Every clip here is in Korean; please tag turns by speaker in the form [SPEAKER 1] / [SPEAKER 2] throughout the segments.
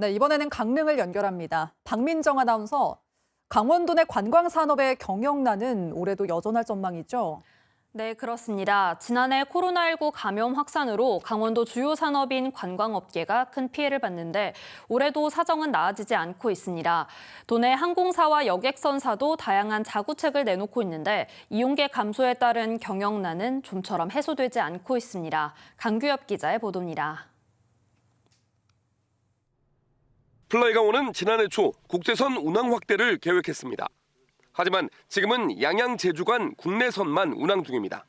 [SPEAKER 1] 네, 이번에는 강릉을 연결합니다. 박민정 아나운서, 강원도 내 관광 산업의 경영난은 올해도 여전할 전망이죠.
[SPEAKER 2] 네, 그렇습니다. 지난해 코로나19 감염 확산으로 강원도 주요 산업인 관광업계가 큰 피해를 봤는데 올해도 사정은 나아지지 않고 있습니다. 도내 항공사와 여객선사도 다양한 자구책을 내놓고 있는데 이용객 감소에 따른 경영난은 좀처럼 해소되지 않고 있습니다. 강규엽 기자의 보도입니다.
[SPEAKER 3] 플라이강원은 지난해 초 국제선 운항 확대를 계획했습니다. 하지만 지금은 양양 제주 간 국내선만 운항 중입니다.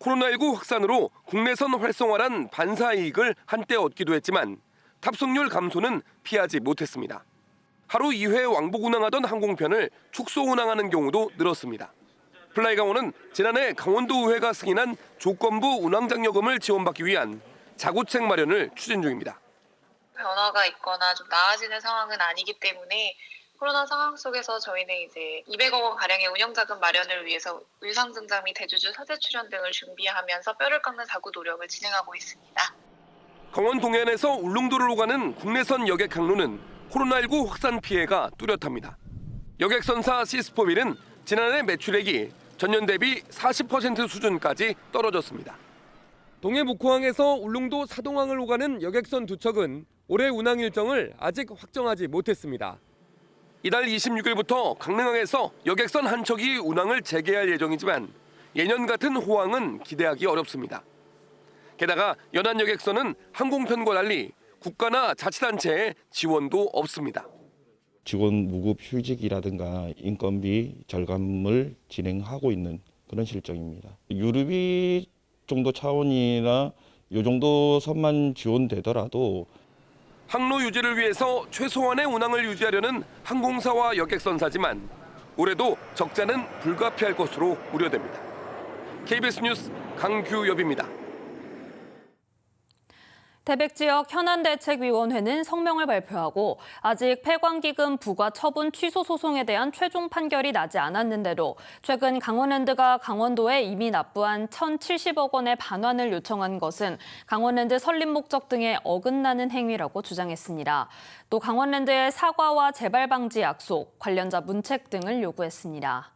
[SPEAKER 3] 코로나19 확산으로 국내선 활성화란 반사 이익을 한때 얻기도 했지만 탑승률 감소는 피하지 못했습니다. 하루 2회 왕복 운항하던 항공편을 축소 운항하는 경우도 늘었습니다. 플라이강원은 지난해 강원도의회가 승인한 조건부 운항장려금을 지원받기 위한 자구책 마련을 추진 중입니다.
[SPEAKER 4] 변화가 있거나 좀 나아지는 상황은 아니기 때문에 코로나 상황 속에서 저희는 이제 200억 원 가량의 운영자금 마련을 위해서 의상 등장 및 대주주 사제 출연 등을 준비하면서 뼈를 깎는 사고 노력을 진행하고 있습니다.
[SPEAKER 3] 강원 동해안에서 울릉도로 가는 국내선 여객 항로는 코로나19 확산 피해가 뚜렷합니다. 여객선사 시스포빌은 지난해 매출액이 전년 대비 40% 수준까지 떨어졌습니다. 동해 목포항에서 울릉도 사동항을 오가는 여객선 두 척은 올해 운항 일정을 아직 확정하지 못했습니다. 이달 26일부터 강릉항에서 여객선 한 척이 운항을 재개할 예정이지만 예년 같은 호황은 기대하기 어렵습니다. 게다가 연안 여객선은 항공편과 달리 국가나 자치단체의 지원도 없습니다.
[SPEAKER 5] 직원 무급 휴직이라든가 인건비 절감을 진행하고 있는 그런 실정입니다. 유류비 정도 차원이나 이 정도 선만 지원되더라도
[SPEAKER 3] 항로 유지를 위해서 최소한의 운항을 유지하려는 항공사와 여객선사지만 올해도 적자는 불가피할 것으로 우려됩니다. KBS 뉴스 강규엽입니다.
[SPEAKER 2] 태백 지역 현안대책위원회는 성명을 발표하고 아직 폐광기금 부과 처분 취소 소송에 대한 최종 판결이 나지 않았는데도 최근 강원랜드가 강원도에 이미 납부한 1,070억 원의 반환을 요청한 것은 강원랜드 설립 목적 등에 어긋나는 행위라고 주장했습니다. 또 강원랜드의 사과와 재발 방지 약속, 관련자 문책 등을 요구했습니다.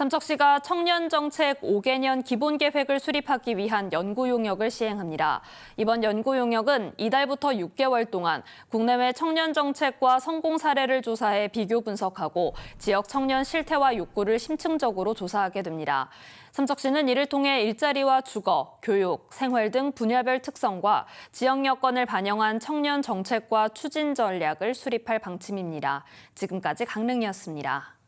[SPEAKER 2] 삼척시가 청년정책 5개년 기본계획을 수립하기 위한 연구 용역을 시행합니다. 이번 연구 용역은 이달부터 6개월 동안 국내외 청년정책과 성공 사례를 조사해 비교 분석하고 지역 청년 실태와 욕구를 심층적으로 조사하게 됩니다. 삼척시는 이를 통해 일자리와 주거, 교육, 생활 등 분야별 특성과 지역 여건을 반영한 청년 정책과 추진 전략을 수립할 방침입니다. 지금까지 강릉이었습니다.